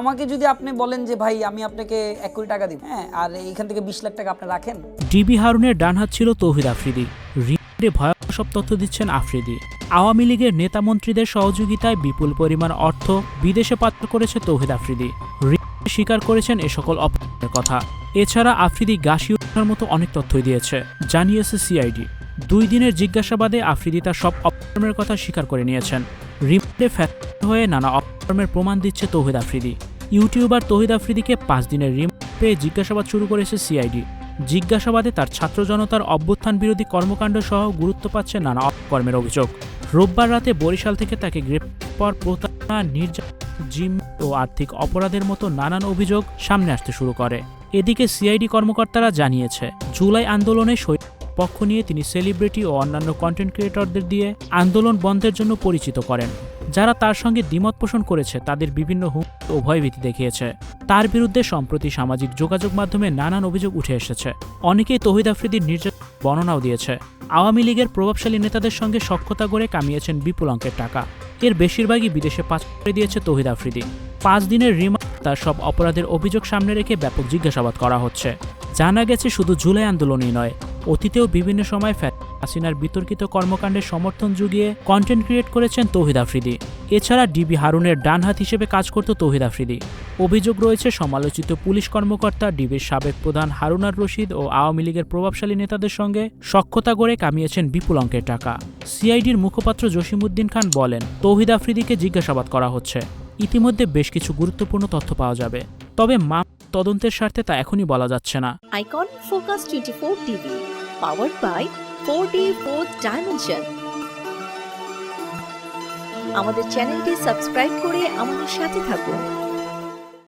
আমাকে যদি আপনি বলেন যে, ভাই, আমি আপনাকে এক কোটি টাকা দিব। হ্যাঁ আর এইখান থেকে বিশ লাখ টাকা আপনি রাখেন। ডিবি হারুনের ডান হাত ছিল তৌহিদ আফ্রিদি। রিমান্ডে ভয়াবহ সব তথ্য দিচ্ছেন আফ্রিদি। আওয়ামী লীগের নেতা মন্ত্রীদের সহযোগিতায় বিপুল পরিমাণ অর্থ বিদেশে পাচার করেছে তৌহিদ আফ্রিদি। স্বীকার করেছেন এ সকল অপরাধের কথা। এছাড়া আফ্রিদি গাছি ওঠার মতো অনেক তথ্যই দিয়েছে, জানিয়েছে সিআইডি। দুই দিনের জিজ্ঞাসাবাদে আফ্রিদি তার সব অপকর্মের কথা স্বীকার করে নিয়েছেন। রিমান্ডে ফ্যাক্ট হয়ে নানা অপকর্মের প্রমাণ দিচ্ছে তৌহিদ আফ্রিদি। ইউটিউবার তহিদ আফ্রিদিকে পাঁচ দিনের রিম পেয়ে জিজ্ঞাসাবাদ শুরু করেছে সিআইডি। জিজ্ঞাসাবাদে তার ছাত্র জনতার অভ্যুত্থান বিরোধী কর্মকাণ্ড সহ গুরুত্ব পাচ্ছে নানা অপকর্মের অভিযোগ। রোববার রাতে বরিশাল থেকে তাকে গ্রেপ্তার পর প্রতারণা, নির্যাতন, জিম ও আর্থিক অপরাধের মতো নানান অভিযোগ সামনে আসতে শুরু করে। এদিকে সিআইডি কর্মকর্তারা জানিয়েছে, জুলাই আন্দোলনে পক্ষ নিয়ে তিনি সেলিব্রিটি ও অন্যান্য কন্টেন্ট ক্রিয়েটরদের দিয়ে আন্দোলন বন্ধের জন্য পরিচিত করেন। যারা তার সঙ্গে দ্বিমত পোষণ করেছে, তাদের বিভিন্ন হুম ও ভয়ভীতি দেখিয়েছে। তার বিরুদ্ধে সম্প্রতি সামাজিক যোগাযোগ মাধ্যমে নানান অভিযোগ উঠে এসেছে। অনেকেই তহিদ আফ্রিদির নির্যাতন বর্ণনাও দিয়েছে। আওয়ামী লীগের প্রভাবশালী নেতাদের সঙ্গে সক্ষতা করে কামিয়েছেন বিপুল অঙ্কের টাকা। এর বেশিরভাগই বিদেশে পাচার করে দিয়েছে তহিদ আফ্রিদি। পাঁচ দিনের রিমান্ড, তার সব অপরাধের অভিযোগ সামনে রেখে ব্যাপক জিজ্ঞাসাবাদ করা হচ্ছে। জানা গেছে, শুধু জুলাই আন্দোলনই নয়, অতীতেও বিভিন্ন সময় ফ্যাট হাসিনার বিতর্কিত কর্মকাণ্ডের সমর্থন জুগিয়ে কন্টেন্ট ক্রিয়েট করেছেন তৌহিদ আফ্রিদি। এছাড়া ডিবি হারুনের ডান হাত হিসেবে কাজ করত তৌহিদ আফ্রিদি। অভিযোগ রয়েছে সমালোচিত পুলিশ কর্মকর্তা ডিবির সাবেক প্রধান হারুনার রশিদ ও আওয়ামী লীগের প্রভাবশালী নেতাদের সঙ্গে সক্ষতা গড়ে কামিয়েছেন বিপুল অঙ্কের টাকা। সিআইডির মুখপাত্র জসিমউদ্দিন খান বলেন তৌহিদ আফ্রিদিকে জিজ্ঞাসাবাদ করা হচ্ছে। ইতিমধ্যে বেশ কিছু গুরুত্বপূর্ণ তথ্য পাওয়া যাবে। তবে মা তদন্তের স্বার্থে তা এখনই বলা যাচ্ছে না। Icon Focus 24 TV, powered by 4D 4th Dimension. আমাদের চ্যানেলটি সাবস্ক্রাইব করে আমাদের সাথে থাকুন